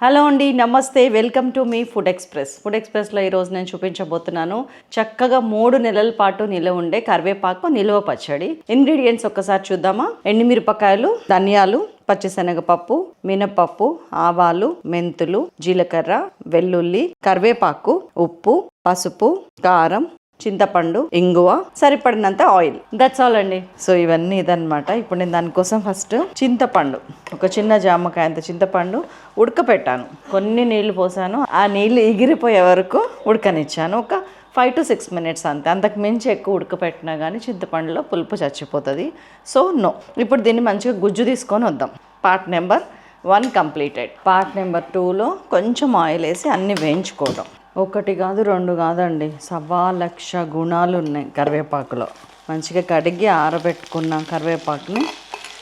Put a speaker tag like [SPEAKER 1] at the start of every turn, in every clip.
[SPEAKER 1] Hello అండి నమస్తే welcome to మీ ఫుడ్ ఎక్స్ప్రెస్. ఫుడ్ ఎక్స్ప్రెస్లో ఈరోజు నేను చూపించబోతున్నాను చక్కగా మూడు నెలల పాటు నిలవ ఉండే కరివేపాకు నిలువ పచ్చడి. ఇంగ్రీడియంట్స్ ఒక్కసారి చూద్దామా? ఎండుమిరపకాయలు ధనియాలు పచ్చిశనగపప్పు మినపప్పు ఆవాలు మెంతులు జీలకర్ర వెల్లుల్లి కరివేపాకు ఉప్పు పసుపు కారం చింతపండు ఇంగువ సరిపడినంత ఆయిల్ దట్స్ ఆల్ అండి. సో ఇవన్నీ ఇదన్నమాట. ఇప్పుడు నేను దానికోసం ఫస్ట్ చింతపండు ఒక చిన్న జామకాయ అంత చింతపండు ఉడకపెట్టాను. కొన్ని నీళ్ళు పోసాను. ఆ నీళ్ళు ఎగిరిపోయే వరకు ఉడకనిచ్చాను. ఒక ఫైవ్ టు సిక్స్ మినిట్స్ అంతే. అంతకు మించి ఎక్కువ ఉడకపెట్టినా కానీ చింతపండులో పులుపు చచ్చిపోతుంది. సో నో ఇప్పుడు దీన్ని మంచిగా గుజ్జు తీసుకొని వద్దాం. Part number one completed part number టూలో కొంచెం ఆయిల్ వేసి అన్నీ వేయించుకోవడం ఒకటి కాదు రెండు కాదండి. సవా లక్ష గుణాలు ఉన్నాయి కరివేపాకులో. మంచిగా కడిగి ఆరబెట్టుకున్న కరివేపాకుని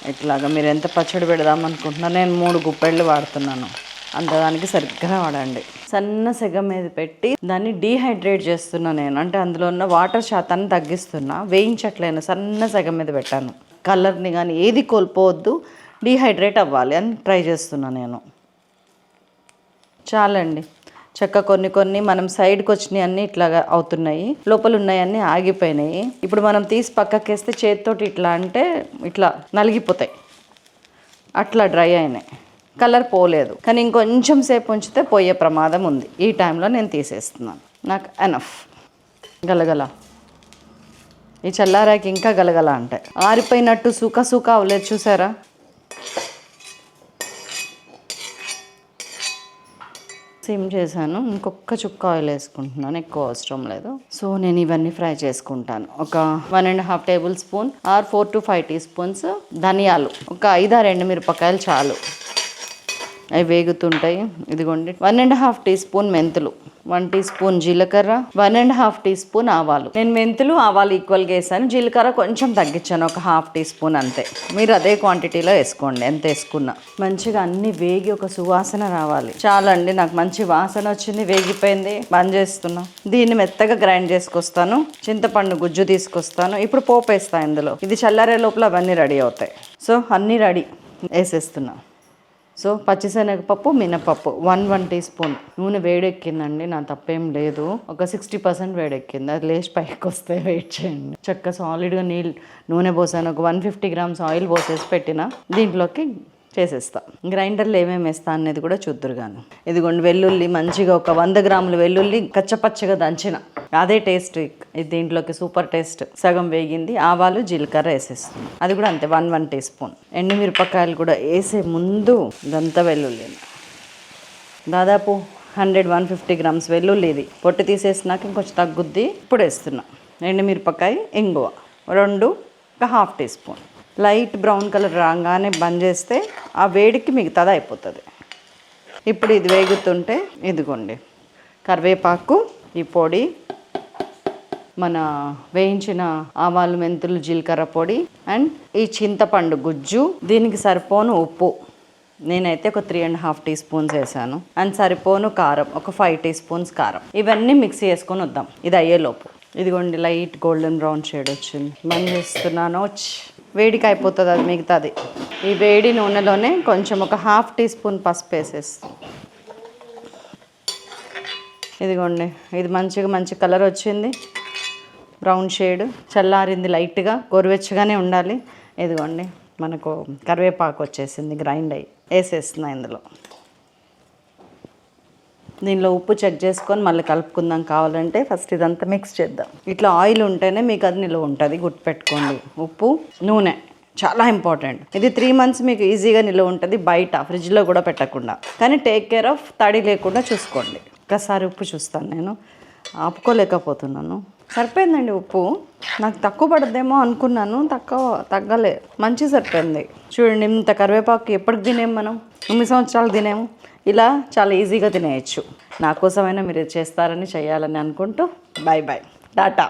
[SPEAKER 1] ఇట్లాగా మీరు ఎంత పచ్చడి పెడదామనుకుంటున్నారో నేను మూడు గుప్పెళ్ళు వాడుతున్నాను. అంతదానికి సరిగ్గా వాడండి. సన్న సెగ మీద పెట్టి దాన్ని డీహైడ్రేట్ చేస్తున్నా నేను. అంటే అందులో ఉన్న వాటర్ శాతాన్ని తగ్గిస్తున్నా. వేయించట్లేను సన్న సెగ మీద పెట్టాను. కలర్ని కానీ ఏది కోల్పోవద్దు డీహైడ్రేట్ అవ్వాలి అని ట్రై చేస్తున్నా నేను. చాలండి. చక్క కొన్ని కొన్ని మనం సైడ్కి వచ్చినాయి అన్నీ ఇట్లాగా అవుతున్నాయి. లోపల ఉన్నాయన్నీ ఆగిపోయినాయి. ఇప్పుడు మనం తీసి పక్కకేస్తే చేతితోటి ఇట్లా అంటే ఇట్లా నలిగిపోతాయి. అట్లా డ్రై అయినాయి. కలర్ పోలేదు. కానీ ఇంకొంచెం సేపు ఉంచితే పోయే ప్రమాదం ఉంది. ఈ టైంలో నేను తీసేస్తున్నాను. నాకు ఎనఫ్ గలగల. ఈ చల్లారాకి ఇంకా గలగల అంటే. ఆరిపోయినట్టు సూక సూక అవ్వలేదు చూసారా? సిమ్ చేశాను. ఇంకొక చుక్క ఆయిల్ వేసుకుంటున్నాను. ఎక్కువ అవసరం లేదు. సో నేను ఇవన్నీ ఫ్రై చేసుకుంటాను. ఒక one and half tablespoon or four to five teaspoons ధనియాలు. ఒక ఐదారు ఎండుమిరపకాయలు చాలు. అవి వేగుతుంటాయి. ఇదిగోండి one and half teaspoon మెంతులు వన్ టీ స్పూన్ జీలకర్ర one and half teaspoon ఆవాలు. నేను మెంతులు ఆవాలు ఈక్వల్గా వేసాను. జీలకర్ర కొంచెం తగ్గించాను ఒక హాఫ్ టీ స్పూన్ అంతే. మీరు అదే క్వాంటిటీలో వేసుకోండి ఎంత వేసుకున్నా. మంచిగా అన్ని వేగి ఒక సువాసన రావాలి. చాలండి నాకు మంచి వాసన వచ్చింది వేగిపోయింది బంద్ చేస్తున్నా. దీన్ని మెత్తగా గ్రైండ్ చేసుకొస్తాను. చింతపండు గుజ్జు తీసుకొస్తాను. ఇప్పుడు పోపు వేస్తాను ఇందులో. ఇది చల్లారే లోపల అవన్నీ రెడీ అవుతాయి. సో అన్నీ రెడీ. వేసేస్తున్నాను సో పచ్చిశనగపప్పు మినపప్పు వన్ వన్ టీ స్పూన్ నూనె వేడెక్కిందండి నా తప్పేం లేదు. ఒక సిక్స్టీ పర్సెంట్ వేడెక్కింది. అది లేచి పైకి వస్తే వెయిట్ చేయండి. చక్క సాలిడ్గా నీళ్ళు నూనె పోసాను. ఒక వన్ ఫిఫ్టీ గ్రామ్స్ ఆయిల్ పోసేసి పెట్టిన. దీంట్లోకి చేసేస్తా. గ్రైండర్లో ఏమేమి వేస్తా అనేది కూడా చూద్దురు గాను. ఇదిగోండి వెల్లుల్లి మంచిగా ఒక వంద గ్రాముల వెల్లుల్లి కచ్చపచ్చగా దంచిన. అదే టేస్ట్ ఇది దీంట్లోకి సూపర్ టేస్ట్. సగం వేగింది ఆవాలు జీలకర్ర వేసేస్తుంది అది కూడా అంతే వన్ వన్ టీ స్పూన్. ఎండుమిరపకాయలు కూడా వేసే ముందు ఇదంతా వెల్లుల్లి. దాదాపు హండ్రెడ్ వన్ ఫిఫ్టీ గ్రామ్స్ వెల్లుల్లి ఇది. పొట్టు తీసేసినాక ఇంకొంచెం తగ్గుద్ది ఇప్పుడు వేస్తున్నా. ఎండుమిరపకాయ ఇంగువ. రెండు ఒక half teaspoon. Light brown colour రాగానే బంద్ చేస్తే ఆ వేడికి మిగతాది అయిపోతుంది. ఇప్పుడు ఇది వేగుతుంటే ఇదిగోండి కరివేపాకు ఈ పొడి మన వేయించిన ఆవాలు మెంతులు జీలకర్ర పొడి అండ్ ఈ చింతపండు గుజ్జు. దీనికి సరిపోను ఉప్పు. నేనైతే ఒక three and half teaspoons వేసాను. అండ్ సరిపోను కారం ఒక ఫైవ్ టీ స్పూన్స్ కారం. ఇవన్నీ మిక్సీ చేసుకొని వద్దాం. ఇది అయ్యేలోపు. ఇదిగోండి లైట్ గోల్డెన్ బ్రౌన్ షేడ్ వచ్చింది. బంద్ చేస్తున్నాను. వచ్చి వేడికి అయిపోతుంది అది మిగతాది. ఈ వేడి నూనెలోనే కొంచెం ఒక హాఫ్ టీ స్పూన్ పసుపు వేసేస్తాం ఇదిగోండి ఇది మంచిగా మంచి కలర్ వచ్చింది. బ్రౌన్ షేడ్ చల్లారింది లైట్గా గోరువెచ్చగానే ఉండాలి. ఇదిగోండి మనకు కరివేపాకు వచ్చేసింది గ్రైండ్ అయ్యి వేసేస్తున్నాయి ఇందులో. దీనిలో ఉప్పు చెక్ చేసుకొని మళ్ళీ కలుపుకుందాం కావాలంటే ఫస్ట్ ఇదంతా మిక్స్ చేద్దాం. ఇట్లా ఆయిల్ ఉంటేనే మీకు అది నిల్వ ఉంటుంది గుర్తుపెట్టుకోండి. ఉప్పు నూనె చాలా ఇంపార్టెంట్ ఇది త్రీ మంత్స్ మీకు ఈజీగా నిల్వ ఉంటుంది బయట ఫ్రిడ్జ్లో కూడా పెట్టకుండా. కానీ టేక్ కేర్ ఆఫ్ తడి లేకుండా చూసుకోండి. ఒక్కసారి ఉప్పు చూస్తాను నేను. ఆపుకోలేకపోతున్నాను. సరిపోయిందండి ఉప్పు? నాకు తక్కువ పడద్దేమో అనుకున్నాను తక్కువ తగ్గలే. మంచి సరిపోయింది. చూడండి ఇంత కరివేపాకు ఎప్పటికి తినేం మనం? తొమ్మిది సంవత్సరాలు తినేము? ఇలా చాలా ఈజీగా తినేయచ్చు. నా కోసమైనా మీరు చేస్తారని చేయాలని అనుకుంటూ బాయ్ బాయ్ టాటా.